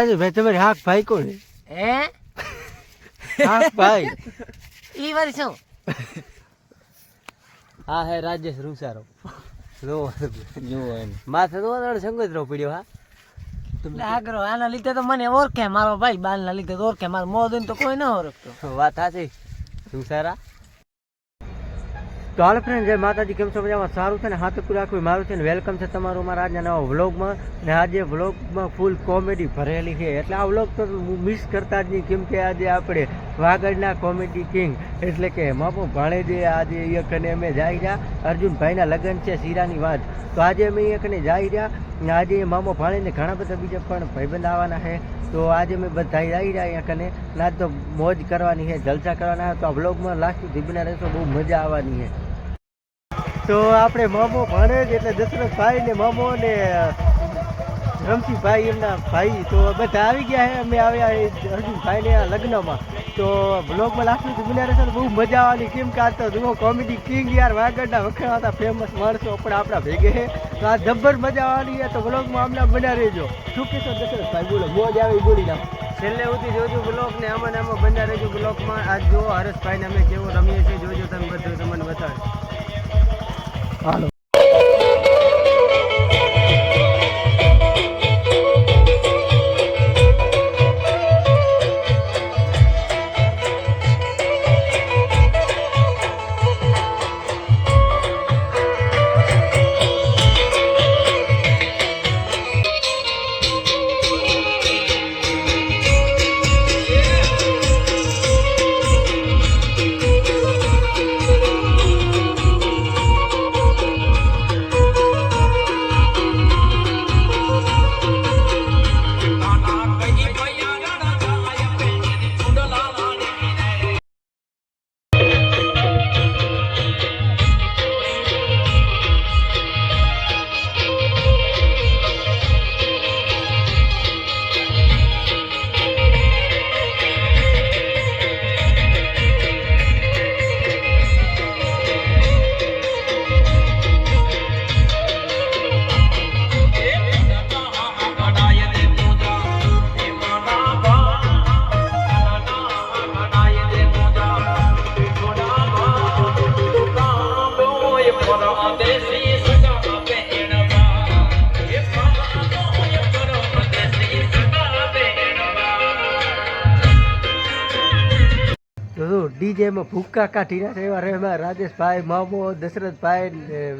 આજે ભાઈ તમારી હાક ભાઈ કોણ હે? હાક ભાઈ. ઈ વાર શું? હા હે રાજેશ રૂસારો. નો જો એમ. માથે તો વાદળ સંગોતરો પડ્યો હા? આગળ આના લીધે તો મને ઓળખે મારો ભાઈ બાલના લીધે તો ઓળખે મારો મોદન તો કોઈ ન ઓળખતો. વાત સાચી રૂસારા? તો હાલ ફ્રેન્ડ જય માતાજી, કેમ છો મજામાં? સારું છે ને? હાથકું રાખવું મારું છે ને? વેલકમ છે તમારું મારા આજના નવા વ્લોગમાં ને આજે વ્લોગમાં ફૂલ કોમેડી ભરેલી છે. એટલે આ વ્લોગ તો મિસ કરતા જ નહીં, કેમ કે આજે આપણે વાગડના કોમેડી કિંગ. એટલે કે એમાં પણ જે આજે કને અમે જાય રહ્યા. અર્જુનભાઈના લગ્ન છે શીરાની વાત. તો આજે અમે એક કને જાય રહ્યા. આજે મામો ભાણેને ઘણા બધા બીજા પણ ભાઈબંધ આવવાના છે. તો આજે અમે બધા આવી રહ્યા કને ને તો મોજ કરવાની છે, જલસા કરવાના તો આ બ્લોગમાં લાસ્ટ સુધી રહેશો, બહુ મજા આવવાની છે. તો આપણે મામો ભાણેજ એટલે દશરથભાઈ ને મામો ને, રમશીભાઈ એમના ભાઈ તો બધા આવી ગયા છે. અમે આવ્યા અર્જુનભાઈ ને લગ્નમાં. તો બ્લોગમાં લાસ્ટ સુધી રહેશે તો બહુ મજા આવવાની. કેમ કે આ તો જુઓ કોમેડી કિંગ યાર વાગડના વખણાતા ફેમસ માણસો પણ આપણા ભેગે છે. તો આ જબ્બર મજા આવવાની છે તો બ્લોગમાં હમણાં બના રહેજો. શું કહેશો દશરથભાઈ બોલો મોજ આવી બોલી નાખો છેલ્લે સુધી જોજો બ્લોગ ને આમાં આમાં બના રહેજો બ્લોગમાં આજ જુઓ હરેશભાઈ ને અમે કેવું રમીએ છીએ જોજો તમે બધું તમને બતાવે હાલો. તો ડીજેમાં ભૂક્કા કાઢીના એવા રહેમાં રાજેશભાઈ મામો દશરથભાઈ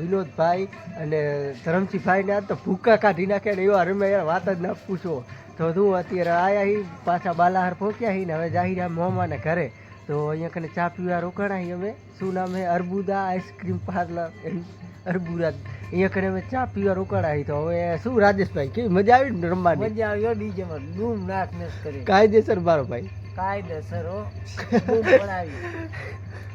વિનોદભાઈ અને ધરમસિંહભાઈ ને આ તો ભૂક્કા કાઢી નાખ્યા ને એવા રમે યાર વાત જ ના પૂછો. તો હું અત્યારે આયા હી પાછા બાલાહાર પહોંચ્યા હી ને હવે જાહી મોમાને ઘરે. તો અહીંયા કને ચા પીવા રોકાણા હી અમે. શું નામ હે? Arbuda ice cream parlour Arbuda. અહીંયા કને અમે ચા પીવા રોકાણા હી. તો હવે શું રાજેશભાઈ કેવી મજા આવી રમવાની? મજા આવ્યો ડીજે માં ધૂમ નાખ કરી કાયદેસર મારો ભાઈ. કાયદેસર હો.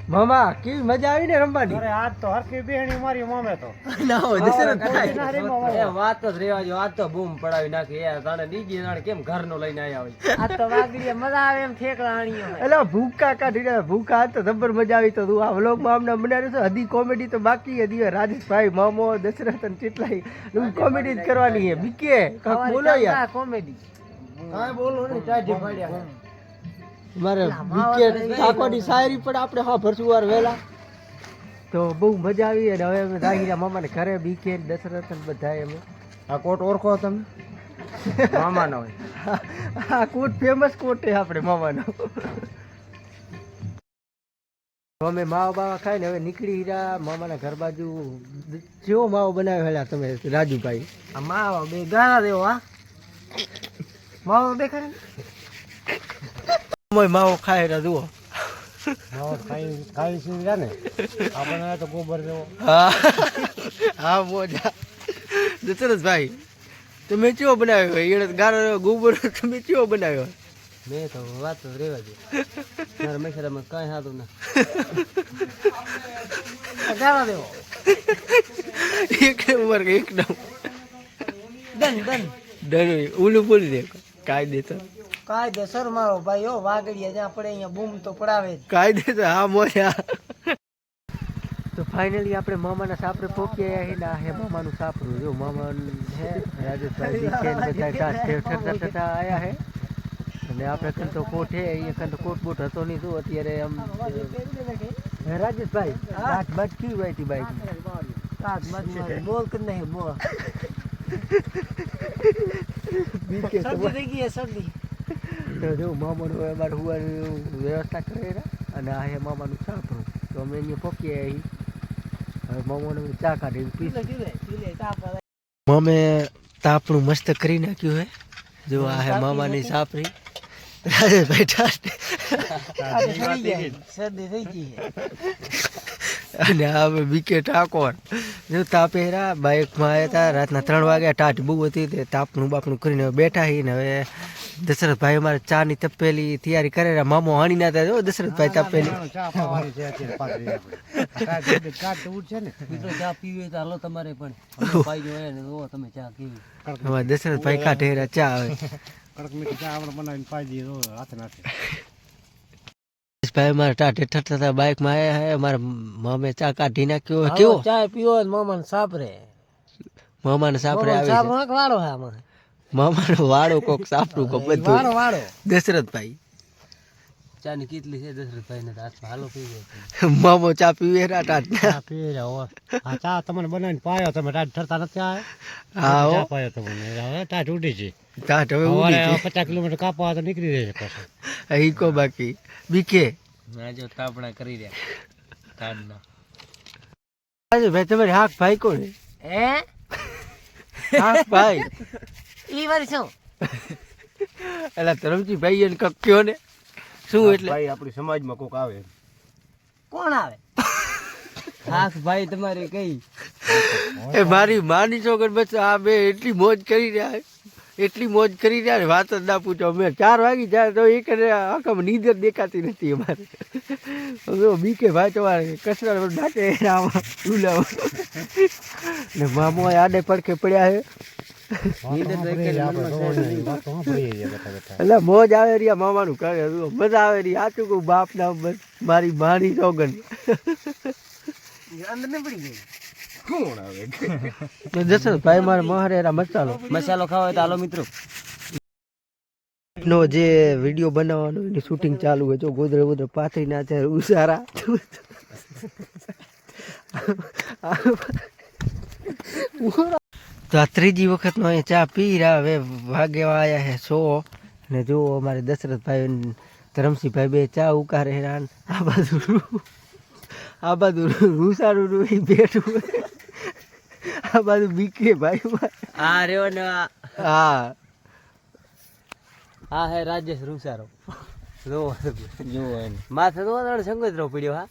મામા કેવી મજા આવી ને રમવાની? અરે આજ તો હરખી બેહણી મારી મામે તો. ના હોય દશરથભાઈ ના એ વાત જ રેવા જો આ તો બૂમ પડાવી નાખી. એ જાણે નીજી જાણે કેમ ઘરનો લઈને આયા હોય? આ તો વાગડીએ મજા આવે એમ હોય એટલે ભૂકા કાઢીને ભૂકા તો જબર મજા આવી તો તું આ વ્લોગમાં અમને બનાવ્યો છે. હદી કોમેડી તો બાકી હજી રાજેશભાઈ મામો દશરથ અને કેટલાય હું કોમેડી જ કરવાની છે. બીકે બોલો યાર. કોમેડી. કાંઈ બોલો ને ચાટી પાડ્યા. મારે ઠાકોરની શાયરી પણ આપણે હા ભરસુવાર વહેલા. તો બહુ મજા આવી અને હવે અમે દાહીરા મામાને ઘરે બીકે દશરથ ને બધા અમે. આ કોટ ઓળખો તમે? મામાનો હોય. આ કોટ ફેમસ કોટ છે આપણે મામાનો. અમે માવો બાવા ખાઈને હવે નીકળી રહ્યા મામાના ઘર બાજુ. જેવો માવો બનાવ્યો હેલા તમે રાજુભાઈ? આ માવો બે ગાળા દેવો હા? માવો દેખાય મોય માવો ખાય રહ્યા જુઓ. માવો ખાઈ ખાઈ છે ને? આપણને તો ગોબર જેવો. હા. હા મોજા. દશરથભાઈ તમે ચેવો બનાવ્યો એને ગારો ગોબર તમે ચેવો બનાવ્યો મેં તો વાત તો રેવા દે. મારા મૈસરામાં કાંઈ હાતું ના. ગાળા દેવો. એક નંબર એકદમ. Done done. ડન ઓલું બોલી દે. કાયદેસર કાયદેસર મારો ભાઈ હો વાગડીએ જ્યાં પડે અહીંયા બૂમ તો પડાવે કાયદે કાયદેસર હા મોયા તો ફાઇનલી આપણે મામાના સાપરે પોકી આવ્યા છે આ હે મામાનું સાપરું. જો મામા હે રાજેશભાઈ દીક્ષે ને બધા ઠરતા ઠરતા આવ્યા હે. અને આપણે કન તો કોટ હે અહીંયા કન તો કોટ બોટ હતો નહીં શું અત્યારે આમ રાજેશભાઈ દાંત બાટ કેવી વાય હતી બાઈક કાચ બાદ બોલ કે નહીં બોલ. બીકે થઈ ગઈ તો જો મામાનું હવે અમારે હુવાની વ્યવસ્થા કરે અને આ હે મામાનું સાપરું તો અમે અહીંયા હવે મામાને ચા કાઢીને તાપ. મમે તાપણું મસ્ત કરી નાખ્યું હે. જો આ હે મામાની. શરદી થઈ ગઈ અને હવે બીકે ઠાકોર. જો તાપેરા બાઇકમાં આવ્યા હતા રાતના ત્રણ વાગ્યા ટાટ બહુ હતી તે તાપણું બાપણું કરીને બેઠા હી ને હવે દશરથભાઈ અમારે ચાની તપેલી તૈયારી કરે. મામો હાણી ના થાય જો દશરથભાઈ તપેલી. ચા ને? ચા ને ચા દશરથભાઈ કાઢે ચા આવે. ચા ભાઈ મારે ટાટે ઠરતા હતા બાઇકમાં આવ્યા હે. અમારે મામે ચા કાઢી નાખ્યો કેવો? ચા પીવો મામા સાપરે. મામાને સાપરે આવે છે. હે મામાનો વાળો કોક સાપડું કોક વાળો બધું વાળો દશરથભાઈ. ચા ની કેટલી છે દશરથભાઈ ને હાથમાં હાલો પી જાય મામો ચા પીવે રા ટાટ. ચા પી રહ્યા હો. આ ચા તમને બનાવીને પાયો તમે રાત ઠરતા નથી આ? હા ચા પાયો તમને હવે ટાટ ઉડી છે. ટાટ હવે ઉડી છે. પચાસ કિલોમીટર કાપવા તો નીકળી રહે છે પાછું. છે કો બાકી? બીકે? ના જો તાપણા કરી રહ્યા. તાડના આજે ભાઈ તમારી હાક ભાઈ કોણ હે? હાક ભાઈ. ઈ વારી શું એલા ધરમજી ભાઈ એને કક કયો ને? શું એટલે? ભાઈ આપણી સમાજમાં કોક આવે. કોણ આવે? હાથ ભાઈ તમારે કઈ? એ મારી માની છોકર બસ આ બે એટલી મોજ કરી રહ્યા એટલી મોજ કરી રહ્યા ને વાત જ ના પૂછો. અમે ચાર વાગી જાય તો એક આખામાં નીંદર દેખાતી નથી અમારે. હવે બીકે ભાઈ તમારે કચરા નાટે આમાં ડુલાવો ને મામો આડે પડખે પડ્યા છે. એટલે મોજ આવે રહ્યા મામાનું કરે મજા આવે રહી સાચું કહું બાપ ના બસ મારી માની સોગન અંદર ને પડી ગઈ. જશે ભાઈ મારે મહારેરા મસાલો. મસાલો ખાવા હોય તો હાલો મિત્રો. નો જે વીડિયો બનાવવાનો એની શૂટિંગ ચાલુ હોય જો ગોદરે ગોદરે પાથરી ના છે ઉસારા. તો આ ત્રીજી વખતનો અહીંયા ચા પી રહ્યા હવે વાગેવા આવ્યા છે સો. ને જો અમારે દશરથભાઈ ધરમસિંહભાઈ બે ચા ઉકારે હેરાન આ બાજુ આ બાજુ રૂસારું રૂઈ બેઠું આ બાજુ બીકે ભાઈ આ રહ્યો ને હા. હા હે રાજેશ રૂસારો જુઓ જુઓ માથે તો સંગત રહો પડ્યો હા.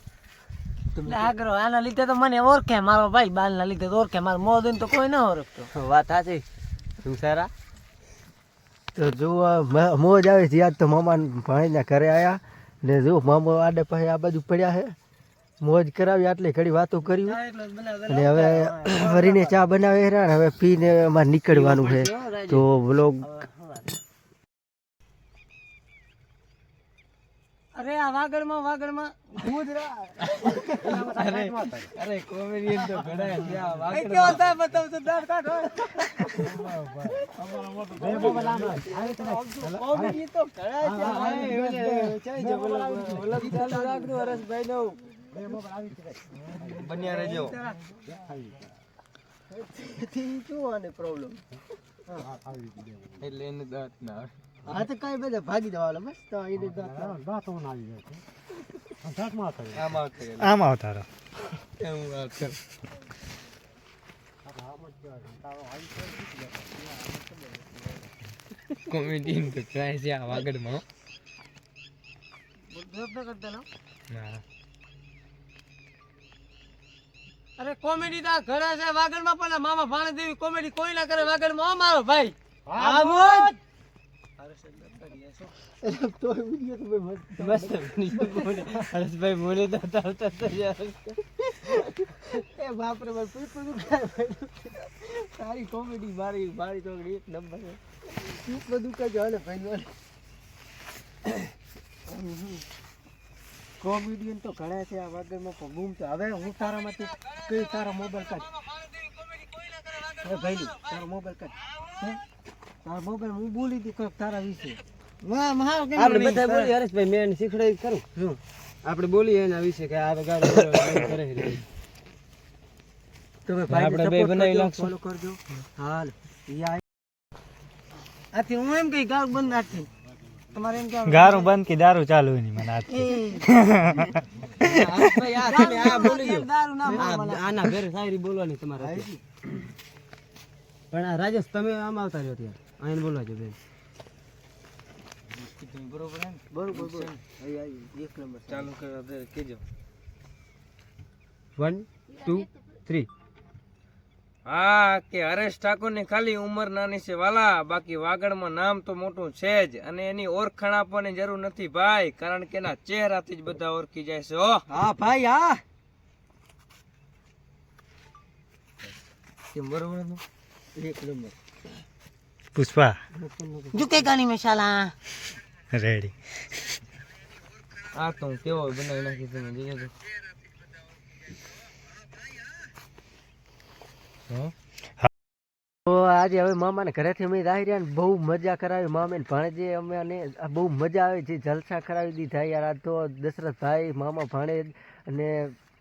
આગળ આના લીધે તો મને ઓળખે મારો ભાઈ બાલ ના લીધે તો ઓળખે મારો મોદન તો કોઈ ન ઓળખતો. વાત સાચી. તો જો મોજ આવે છે યાદ તો મામા ભાણીના ઘરે આવ્યા ને જો મામો આડે પાસે આ બાજુ પડ્યા છે. મોજ કરાવી આટલી ઘડી વાતો કરી. અને હવે ફરીને ચા બનાવે હવે પીને અમારે નીકળવાનું છે. તો વ્લોગ અરે આ વાગડમાં વાગડમાં. અરે કોમેડિયન તો ઘડાય છે આ વાગડ કે હોતા બતાવ તો દાંત કાઢો કોમેડી તો ઘડાય છે ચાઈ જો બોલો બોલો ચાલુ રાખ દો હરેશભાઈ નો બન્યા રહેજો. શું આને પ્રોબ્લેમ એટલે એને દાંત ના આવે. હા તો કઈ બધા ભાગી જવાનો બસ તો એને આમ આવશે આમાં આવતા રહો. એમ વાત કર કોમેડિયન તો ટ્રાય છે આ વાગડમાં અરે કોમેડી તો ઘરે છે વાગડમાં પણ મામા ભાણે દેવી કોમેડી કોઈ ના કરે વાગડમાં મારો ભાઈ. આમોદ તો વીડિયો તો ભાઈ મસ્ત મસ્ત હરેશભાઈ બોલે તો આવતા તો યાર એ બાપરે મારે પીપળ દુખાય ભાઈ સારી કોમેડી મારી મારી તો એક નંબર શું બધું દુખાય જો હાલે ભાઈ કોમેડિયન તો ઘણા છે આ વગરમાં પણ બૂમ તો હવે હું તારામાંથી કઈ તારા મોબાઈલ કાઢ ભાઈ તારો મોબાઈલ કાઢ હે? તારો મોબાઈલ હું બોલી દઉં કંઈક તારા વિશે. આપણે બધા બોલીએ હરેશભાઈ મેં એને કરું. શું આપણે બોલીએ એના વિશે કે આ ગાડો કરે છે. તમે આપણે બે બનાવી નાખશું. ફોલો કરજો. હાલ. આથી હું એમ કઈ ગાળ બંધ નાખી તમારે એમ કહેવાનું ગારું બંધ કે દારૂ ચાલુ નહીં મને આજ હરેશભાઈ, આ તમે આ બોલી લ્યો. આ- આના ઘરે શાયરી બોલવાની તમારે પણ આ રાજેશ તમે આમ આવતા રહ્યો ત્યાં અહીં બોલવા જો બેન. બરોબર બરોબર. આઈ આઈ એક નંબર ચાલુ કરો કેજો. One two three. હા કે હરેશ ઠાકોરની ખાલી ઉંમર નાની છે વાલા. બાકી વાગડમાં નામ તો મોટું છે જ. અને એની ઓળખાણ આપવાની જરૂર નથી ભાઈ. કારણ કે એના ચહેરાથી જ બધા ઓળખી જાય છે હો. હા ભાઈ હા. કેમ બરોબર એક નંબર. પુષ્પા ઝુકેગા નહીં મસાલા રેડી આ તો હું કેવો બનાવી નાખી તમે જોજો તો. તો આજે હવે મામાને ઘરેથી અમે આવી રહ્યા ને બહુ મજા કરાવી મામે ભાણેજે અમે અને બહુ મજા આવે છે જલસા કરાવી દીધા યાર આ તો દશરથભાઈ મામા ભાણેજ અને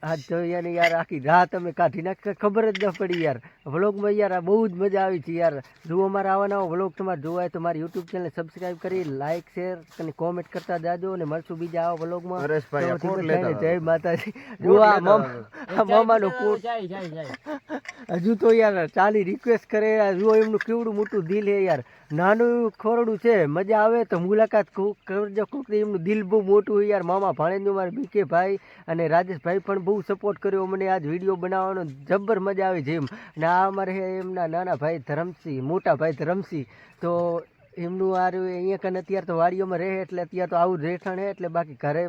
આજ તો યાર યાર આખી રાત અમે કાઢી નાખી ખબર જ ન પડી યાર. વ્લોગમાં યાર આ બહુ જ મજા આવી છે યાર. જો અમારા આવા નવા વ્લોગ તમારે જોવા હોય તો મારી યુટ્યુબ ચેનલ સબસ્ક્રાઇબ કરી લાઇક શેર અને કોમેન્ટ કરતા જાજો અને મળશું બીજા આવા વ્લોગમાં જય માતાજી. જો આ મામા આ મામાનો કોટ. હજુ તો યાર ચાલી રિક્વેસ્ટ કરે યાર જુઓ એમનું કેવડું મોટું દિલ હે યાર. નાનું ખોરડું છે મજા આવે તો મુલાકાત કો- કરજો કોક એમનું દિલ બહુ મોટું હોય યાર. મામા ભાણેન્દુ મારા બીકે ભાઈ અને રાજેશભાઈ પણ બહુ સપોર્ટ કર્યો, મને આજ વીડિયો બનાવવાનો જબ્બર મજા આવી જેમ. અને આ અમારે એમના નાના ભાઈ ધરમસિંહ, મોટા ભાઈ ધરમસિંહ. તો એમનું આ રહ્યું અહીંયા કને અત્યારે તો વાડીઓમાં રહે, એટલે અત્યારે તો આવું રહેઠાણ છે એટલે બાકી ઘરે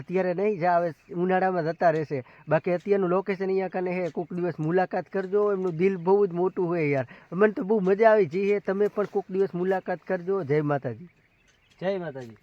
અત્યારે નહીં જ આવે, ઉનાળામાં જતા રહેશે. બાકી અત્યારનું લોકેશન અહીંયા કને હે કોઈક દિવસ મુલાકાત કરજો, એમનું દિલ બહુ જ મોટું હોય યાર. મને તો બહુ મજા આવી જઈએ તમે પણ કોઈક દિવસ મુલાકાત કરજો. જય માતાજી. જય માતાજી.